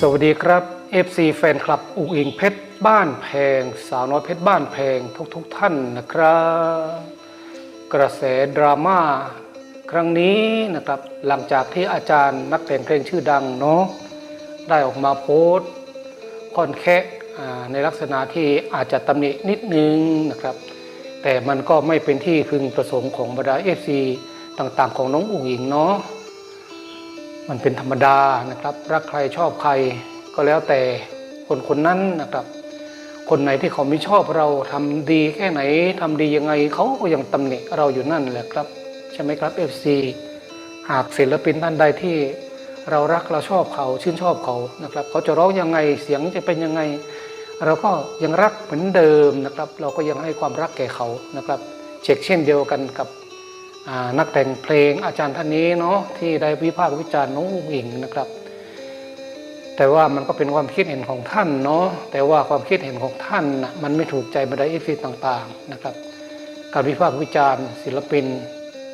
สวัสดีครับ FC แฟนคลับอุกอิงเพชรบ้านแพง สาวน้อยเพชรบ้านแพงทุกๆทท่านนะครับ กระแสดราม่าครั้งนี้นะครับ หลังจากที่อาจารย์นักแต่งเพลงชื่อดังเนาะได้ออกมาโพสต์ค่อนแคะอ่ในลักษณะที่อาจจะตำหนินิดนึงนะครับ แต่มันก็ไม่เป็นที่พึงประสงค์ของบรรดา FC ต่างๆ ของน้องอุ๋งอิงเนาะ มันเป็นธรรมดานะครับ รักใครชอบใครก็แล้วแต่คนคนนั้นนะครับ คนไหนที่เขาไม่ชอบเราทำดีแค่ไหนทำดียังไงเขาก็ยังตำหนิเราอยู่นั่นแหละครับ ใช่ไหมครับ FC หากศิลปินท่านใดที่เรารักเราชอบเขาชื่นชอบเขานะครับ เขาจะร้องยังไงเสียงจะเป็นยังไง เราก็ยังรักเหมือนเดิมนะครับ เราก็ยังให้ความรักแก่เขานะครับเช็คเช่นเดียวกันกับ นักแต่งเพลงอาจารย์ท่านนี้เนาะที่ได้วิพากษ์วิจารณ์น้องอุ้งอิงนะครับ แต่ว่ามันก็เป็นความคิดเห็นของท่านเนาะแต่ว่าความคิดเห็นของท่านนะมันไม่ถูกใจบรรดาเอฟซีต่างๆนะครับ การวิพากษ์วิจารณ์ ศิลปิน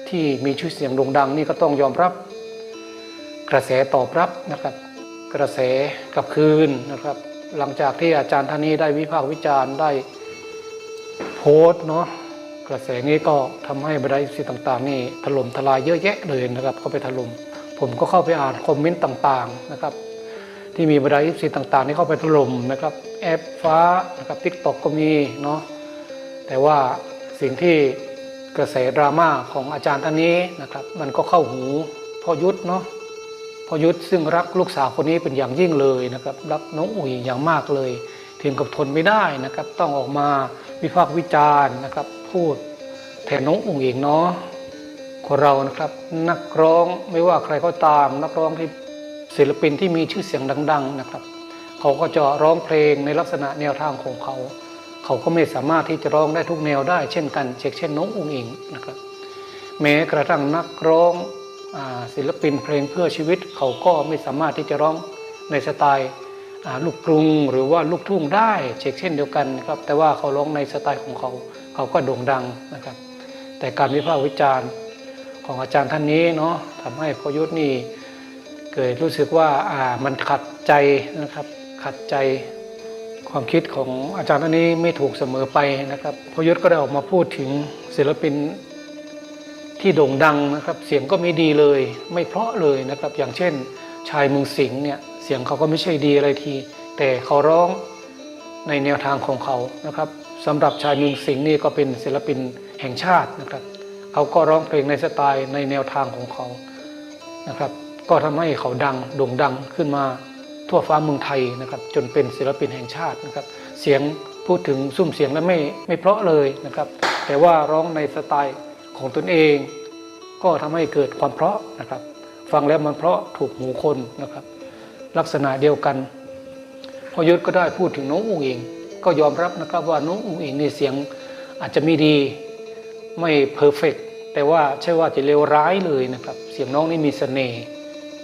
ที่มีชื่อเสียงโด่งดังนี่ก็ต้องยอมรับ กระแสตอบรับนะครับ กระแสกลับคืนนะครับ หลังจากที่อาจารย์ท่านนี้ได้วิพากษ์วิจารณ์ได้โพสต์เนาะ กระแสนี้ก็ทำให้บรรดาสิต่างๆ นี่ถล่มทลายเยอะแยะเลยนะครับเข้าไปถล่มผมก็เข้าไปอ่านคอมเมนต์ต่างๆนะครับที่มีบรรดาสิต่างๆนี่เข้าไปถล่มนะครับแอปฟ้านะครับทิกตอกก็มีเนาะแต่ว่าสิ่งที่กระแสดราม่าของอาจารย์ท่านนี้นะครับมันก็เข้าหูพ่อยุทธเนาะพ่อยุทธซึ่งรักลูกสาวคนนี้เป็นอย่างยิ่งเลยนะครับรักน้องอุ๋ยอย่างมากเลย ถึงกับทนไม่ได้นะครับ ต้องออกมาวิพากษ์วิจารณ์นะครับ พูดแทนน้องอุ๋งอิงเนาะคนเรานะครับ นักร้องไม่ว่าใครก็ตาม นักร้องที่ศิลปินที่มีชื่อเสียงดัง ๆนะครับ เขาก็จะร้องเพลงในลักษณะแนวทางของเขา เขาก็ไม่สามารถที่จะร้องได้ทุกแนวได้ เช่นกันเช่นน้องอุ๋งอิงนะครับ แม้กระทั่งนักร้องศิลปินเพลงเพื่อชีวิต เขาก็ไม่สามารถที่จะร้องในสไตล์ ลูกกรุงหรือว่าลูกทุ่งได้เช่นเช่นเดียวกันนะครับแต่ว่าเขาร้องในสไตล์ของเขาเขาก็โด่งดังนะครับ แต่การวิพากษ์วิจารณ์ของอาจารย์ท่านนี้เนาะทำให้พยุทธนี่เกิดรู้สึกว่าอ่ามันขัดใจนะครับขัดใจความคิดของอาจารย์ท่านนี้ไม่ถูกเสมอไปนะครับพยุทธก็ได้ออกมาพูดถึงศิลปินที่โด่งดังนะครับ เสียงก็ไม่ดีเลย ไม่เพราะเลยนะครับ อย่างเช่นชายเมืองสิงห์เนี่ย เสียงเขาก็ไม่ใช่ดีอะไรที แต่เขาร้องในแนวทางของเขานะครับสำหรับชายเมืองสิงห์นี่ก็เป็นศิลปินแห่งชาตินะครับ เขาก็ร้องเพลงในสไตล์ในแนวทางของเขานะครับ ก็ทำให้เขาดังโด่งดังขึ้นมาทั่วฟ้าเมืองไทยนะครับ จนเป็นศิลปินแห่งชาตินะครับ เสียงพูดถึงซุ้มเสียงแล้วไม่ไม่เพราะเลยนะครับ แต่ว่าร้องในสไตล์ของตนเอง ก็ทำให้เกิดความเพราะนะครับ ฟังแล้วมันเพราะถูกหูคนนะครับ ลักษณะเดียวกันพอยุทธก็ได้พูดถึงน้องอุ๋งอิง ก็ยอมรับนะครับว่าน้องอุ๋งอิงในเสียงอาจจะไม่ดีไม่เพอร์เฟกแต่ว่าใช่ว่าจะเลวร้ายเลยนะครับ เสียงน้องนี่มีเสน่ห์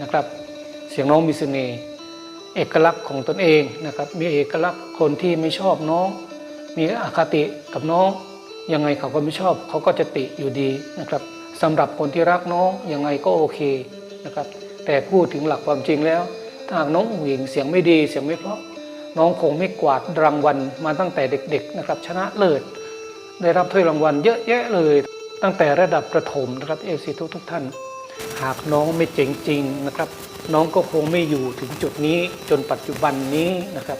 นะครับ เสียงน้องมีเสน่ห์เอกลักษณ์ของตนเองนะครับ มีเอกลักษณ์คนที่ไม่ชอบน้อง มีอคติกับน้อง ยังไงเขาก็ไม่ชอบ เขาก็จะติอยู่ดีนะครับสำหรับคนที่รักน้องยังไงก็โอเคนะครับ แต่พูดถึงหลักความจริงแล้ว ถ้าหากน้องอุ๋งอิงเสียงไม่ดีเสียงไม่เพราะ น้องคงไม่กวาดรางวัลมาตั้งแต่เด็กๆนะครับ ชนะเลิศได้รับถ้วยรางวัลเยอะแยะเลย ตั้งแต่ระดับประถมนะครับเอฟซีทุกทุกท่าน หากน้องไม่เจ๋งจริงนะครับ น้องก็คงไม่อยู่ถึงจุดนี้จนปัจจุบันนี้นะครับ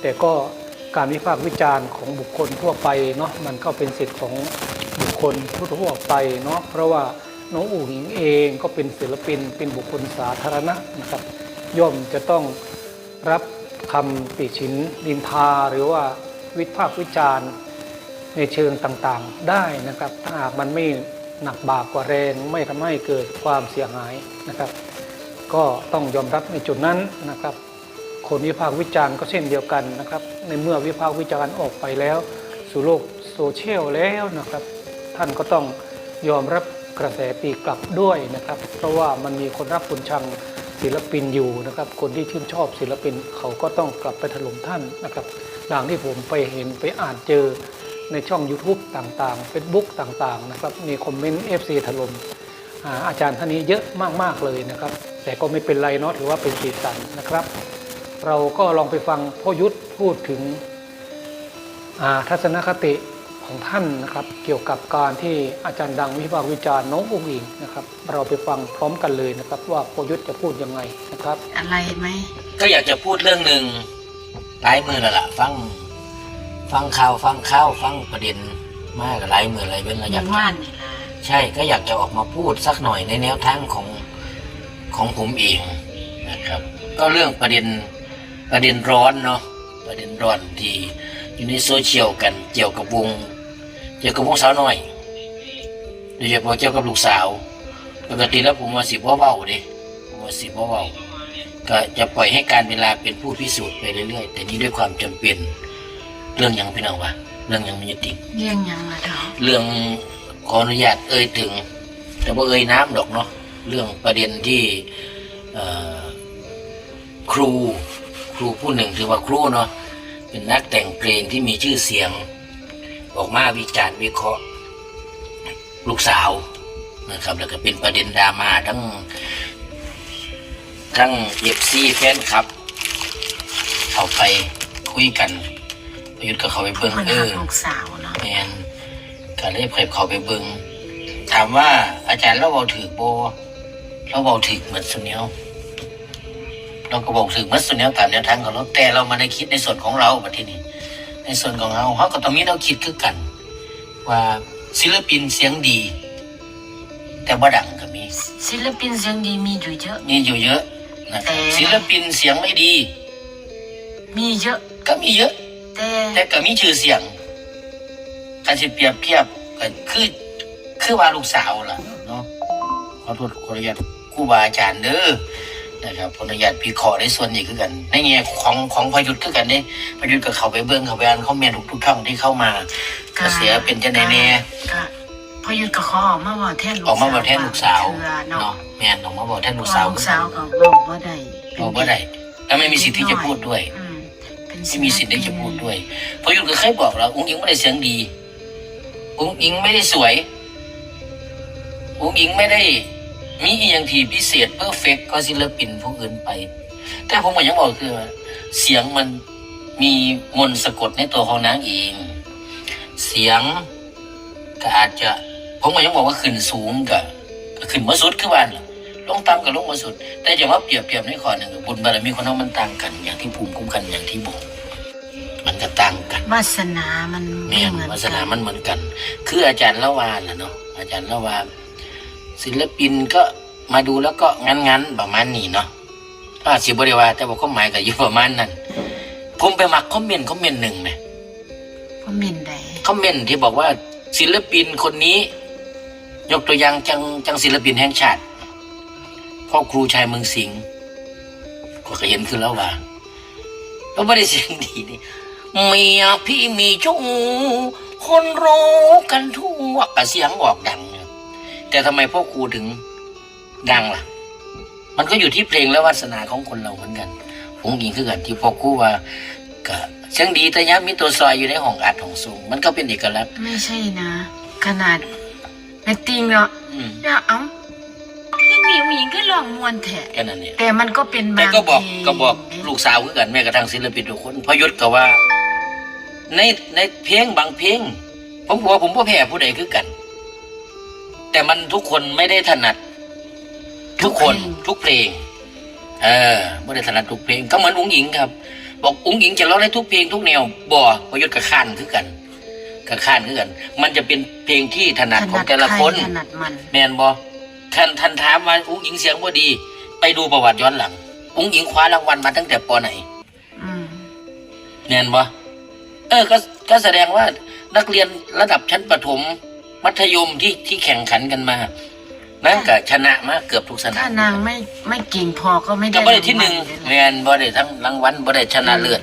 แต่ก็การวิพากษ์วิจารณ์ของบุคคลทั่วไปเนาะมันก็เป็นสิทธิ์ของบุคคลทั่วๆไปเนาะเพราะว่าน้องอู๋หญิงเองก็เป็นศิลปินเป็นบุคคลสาธารณะนะครับ ย่อมจะต้องรับคำติชินดินทาหรือว่าวิพากษ์วิจารณ์ในเชิงต่างๆ ได้นะครับ ถ้าหากมันไม่หนักบากกว่าแรงไม่ทำให้เกิดความเสียหายนะครับ ก็ต้องยอมรับในจุดนั้นนะครับ คนวิพากษ์วิจารณ์ก็เช่นเดียวกันนะครับ ในเมื่อวิพากษ์วิจารณ์ออกไปแล้ว สู่โลกโซเชียลแล้วนะครับ ท่านก็ต้องยอมรับกระแสตีกลับด้วยนะครับ เพราะว่ามันมีคนรักคนชัง ศิลปินอยู่นะครับ คนที่ชื่นชอบศิลปินเขาก็ต้องกลับไปถล่มท่านนะครับดังที่ผมไปเห็นไปอ่านเจอในช่อง YouTube ต่างๆ Facebook ต่างๆนะครับมีคอมเมนต์ FC ถล่มอ่าอาจารย์ท่านนี้เยอะมากๆเลยนะครับ แต่ก็ไม่เป็นไรเนาะถือว่าเป็นสีสันนะครับ เราก็ลองไปฟังพ่อยุทธพูดถึงทัศนคติ ของท่านนะครับเกี่ยวกับการที่อาจารย์ดังวิพากษ์วิจารณ์น้ององค์อิงนะครับเราไปฟังพร้อมกันเลยนะครับ ว่าพ่อยุทธจะพูดยังไงนะครับ อะไรไหมก็อยากจะพูดเรื่องหนึ่งหลายมือแล้วล่ะฟังฟังข่าวฟังข่าวฟังประเด็นมากหลายมือหลายเป็นระอยะย่างว่านนี่ล่ะใช่ก็อยากจะออกมาพูดสักหน่อยในแนวทางของของผมเองนะครับ ก็เรื่องประเด็นประเด็นร้อนเนาะประเด็นร้อนที่อยู่ในโซเชียลกันเกี่ยวกับวงเกี่ยวกับวงสาวน้อยโดยเฉพาะเกี่ยวกับลูกสาว ปกติแล้วผมว่าสิบว่าเบาๆดิผมว่าสิบว่าเบาก็จะปล่อยให้การเวลาเป็นผู้พิสูจน์ไปเรื่อยๆ แต่นี้ด้วยความจำเป็น เรื่องหยังพี่น้องวะเรื่องหยังมีจริงเรื่องหยังล่ะเถาเรื่องขออนุญาตเอ่ยถึง แต่ว่าเอ่ยน้ำดอกเนาะเรื่องประเด็นที่เอ่อครูครูผู้หนึ่งถือว่าครูเนาะเป็นนักแต่งเพลงที่มีชื่อเสียง ออกมาวิจารณ์วิเคราะห์ลูกสาวนะครับแล้วก็เป็นประเด็นดราม่าทั้งทั้งเอฟซีแฟนคลับ เข้าไปคุยกันประยุทธ์ก็เข้าไปเบิ่งมันเอหักอลูกสาวเนาะแมนก็เลยเผยเขาไปเบิงถามว่าอาจารย์เราเบาถือโบเราเบาถือเหมือนสุเนียวเราก็บอกถือเหมือนสุเนียวตามแนวทางของเราแต่เรามาได้คิดในส่วนของเราบัดที่นี่ ในส่วนของเราเขาก็ต้องมีเราคิดคือกัน ว่าศิลปินเสียงดี แต่บ่ดังก็มี ศิลปินเสียงดีมีอยู่เยอะ มีอยู่เยอะนะครับแต่ศิลปินเสียงไม่ดี มีเยอะ ก็มีเยอะ แต่แต่ก็มีชื่อเสียงการสิเปรียบเทียบก็คือคือว่าลูกสาวล่ะเนาะขอโทษขออนุญาตครูบาอาจารย์เด้อ นะครับขออนุญาตพี่ขอในส่วนนี้คือกัน ในแง่ของของพยุทธ์คือกันเนี่ยพยุทธ์ก็เข้าไปเบิ้งเข้าไปอ่านคอมเมนต์ทุกๆช่องที่เข้ามากระเสียเป็นจังไดแน่ก็พอหยุดก็ขอออกมาบอกแทนลูกออกมาบอกแทนลูกสาวเทื่อเนาะเนาะแม่นออกมาบอกแทนเพลูราะกว่าสาวลูกสาวก็บอกว่าได้เป็นบอกว่าได้แล้วไม่มีสิทธิ์ที่จะพูดด้วยอืมเป็นไม่มีสิทธิ์ที่จะพูดด้วยเพราะยุทธก็เคยบอกแล้วอุ้งอิงไม่ได้เสียงดีอุ้งอิงไม่ได้สวยอุ้งอิงไม่ได้ มีอหย่างที่พิเศษเพอร์เฟกก็ศิลปินผู้อื่นไป แต่ผมก็ยังบอกคือว่าเสียงมันมีมนต์สะกดในตัวของนางเอง เสียงก็อาจจะ ผมก็ยังบอกว่าขึ้นสูงกับขึ้นมาสุดคือวันล่ะลงต่ำกับลงมาสุด แต่จะว่าเปรียบเทียบในข้อหนึ่งบุญบารมีคนเรามันต่างกัน อย่างที่ภูมิคุ้มกันอย่างที่บอกมันก็ต่างกันวาสนามันไม่แม่นเหมือนวาสกันานมันเหมือนกัน คืออาจารย์ละวานแหละเนาะอาจารย์ละวาน ศิลปินก็มาดูแล้วก็งั้นๆประมาณนี้เนาะถ้าสิบริวาแต่บอกข้อหมายก็อยู่ประมาณนั้น ผมไปมักคอมเมนต์คอมเมนต์หนึ่งไหมก็เมนใดคอมเมนต์ที่บอกว่าศิลปินคนนี้ ยกตัวอย่างจังจังศิลปินแห่งชาติพ่อครูชายเมืองสิงห์ก็เคยเห็นคือแล้วว่าก็ไม่ได้เสียงดีนี่เมียพี่มีชู้คนรู้กันทั่วกเสียงออกดังนะ แต่ทำไมพ่อครูถึงดังล่ะ มันก็อยู่ที่เพลงและวาสนาของคนเราเหมือนกันผมยิงคือกันที่พ่อครูว่าก็เสียงดีแต่ย้ำมีตัวซอยอยู่ในห้องอัดห้องสูง มันก็เป็นเอกลักษณ์ไม่ใช่นะ ขนาดแม่ติงเนาะอืมเนี่ยเอ้าพี่หมีผู้หญิงก็ลองมวนแท้แค่นั้นเนี่ยแต่มันก็เป็นแต่บางก็บอกเพลงก็บอกลูกสาวคือกันแม้กระทั่งศิลปินทุกคนพอยศก็ว่า ในในเพลงบางเพลงผมบอกว่าผมก็แพ้ผู้ใดคือกัน แต่มันทุกคนไม่ได้ถนัด ทุกคนทุกเพลง เออไม่ได้ถนัดทุกเพลง ก็เหมือนอุ้งอิงครับ บอกอุ้งอิงจะร้องได้ทุกเพลงทุกแนวบ่พอยศกับข้านคือกันกับข้านคือกัน มันจะเป็นเพลงที่ถนัดของแต่ละคนถนัดมันแมนบอท่านท่านถามว่าอุ้งอิงเสียงบ่ดี ไปดูประวัติย้อนหลัง อุ้งอิงคว้ารางวัลมาตั้งแต่ปไหนอืมแมนบอเออก็ก็แสดงว่านักเรียนระดับชั้นประถม มัธยมที่ที่แข่งขันกันมา นั่นก็ชนะมาเกือบทุกสนาถ้ามนางไม่ไม่เก่งพอก็ไม่ได้ก็บ่ได้ที่หนึ่งรางวัลแมนบ่ได้ทั้งรางวัลบ่ได้ชนะเลิศ